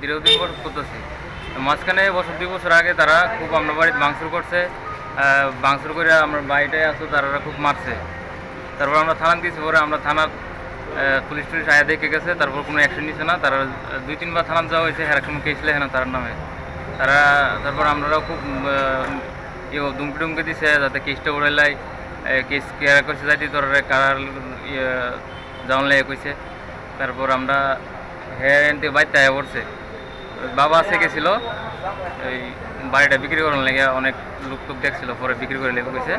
দীর্ঘদিন করতেছি মাঝখানে বছর, দুই বছর আগে তারা খুব আমরা বাড়িতে ভাঙচুর করছে ভাঙচুর করে আমরা বাড়িটায় আসতো তারা খুব মারছে। তারপর আমরা থানা দিয়েছি, পরে আমরা থানার পুলিশ টুলিশ আয়া দেখে গেছে, তারপর কোনো অ্যাকশন নিচ্ছে না। তারা দুই, তিনবার থানা যাওয়া হয়েছে হ্যাঁ কোনো কেস লেখে তার নামে। তারা, তারপর আমরাও খুব ইয়ে দুমকে টুমকে দিছে, যাতে কেসটা উড়াইলাই কেস কেয়ার করছে যাইতে তোর কারার ইয়ে যাওয়ান লাগে কইছে। তারপর আমরা হ্যাঁ আয়া পড়ছে। ওই বাবা আছে গেছিল, এই বাড়িটা বিক্রি করার লেগে অনেক লোক টোক দেখছিল, পরে বিক্রি করে লেগে গেছে।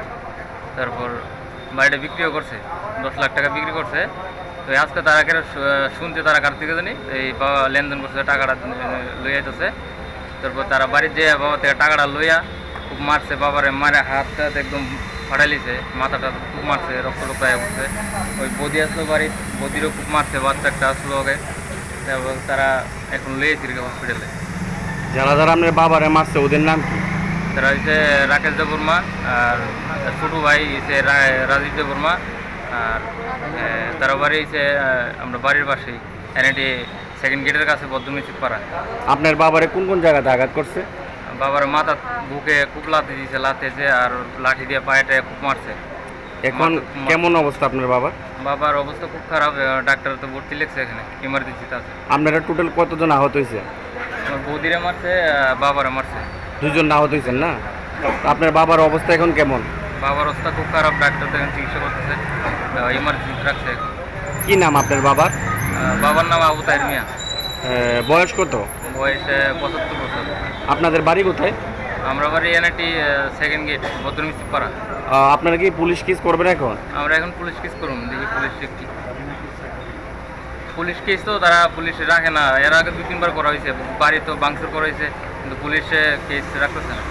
তারপর বাড়িটা বিক্রিও করছে, দশ লাখ টাকা বিক্রি করছে। তো আজকে তারা কেন শুনছে তারা কার থেকে জানি? এই বাবা লেনদেন করছে, টাকাটা লইয়া আইতেছে। তারপর তারা বাড়ির যে বাবা থেকে টাকাটা লইয়া খুব মারছে, বাবারে মারে হাতটা একদম ফাটাইলিছে মাথাটা খুব মারছে, রক্ত রক্ত পড়ছে। ওই বদি আসলো বাড়ির, বদিরও খুব মারছে, বাচ্চা একটা আসলো আগে। তারপর তারা এখন লইয়েছি হসপিটালে যারা যারা আপনার বাবারে মারছে ওদের নাম কি? তারা হচ্ছে রাকেশ দেববর্মা আর ছোটু ভাই হচ্ছে রাজীব দেববর্মা আর তারা বাড়ি হচ্ছে আমরা বাড়ির পাশেই। এনএটি সেকেন্ড গেটের কাছে বদ্ধমিচিক পাড়া। আপনার বাবারে কোন কোন জায়গাতে আঘাত করছে? বাবার মাথা বুকে খুব লাথি দিয়েছে লাথেছে আর লাঠি দিয়ে পায়েটা খুব মারছে। এখন কেমন অবস্থা আপনার বাবার বাবার অবস্থা খুব খারাপ ডাক্তার তো ভর্তি লিখছে এখানে ইমার্জেন্সিতে আছে। আপনারা টোটাল কতজন আহত হয়েছে? আমার বৌদিরে মারছে বাবারে মারছে। দুজন আহত হয়েছেন না? আপনার বাবার অবস্থা এখন কেমন? বাবার অবস্থা খুব খারাপ ডাক্তার তো এখানে চিকিৎসা করতেছে ইমার্জেন্সিতে রাখছে। এখন। কি নাম আপনার বাবার? বাবার নাম আবু তাইর মিয়া। বয়স কত? বয়স পঁচাত্তর বছর। আপনাদের বাড়ি কোথায়? আমরা বাড়ি এনআইটি সেকেন্ড গেট ভদ্রমিস্ত্রি পাড়া। আপনারা কি পুলিশ কেস করবেন এখন? আমরা এখন পুলিশ কেস করুন দেখি পুলিশ কি। পুলিশ কেস তো তারা পুলিশ রাখে না এর আগে দু তিনবার করা হয়েছে বাড়ি তো বাংসুর করা হয়েছে কিন্তু পুলিশে কেস রাখতেছে না।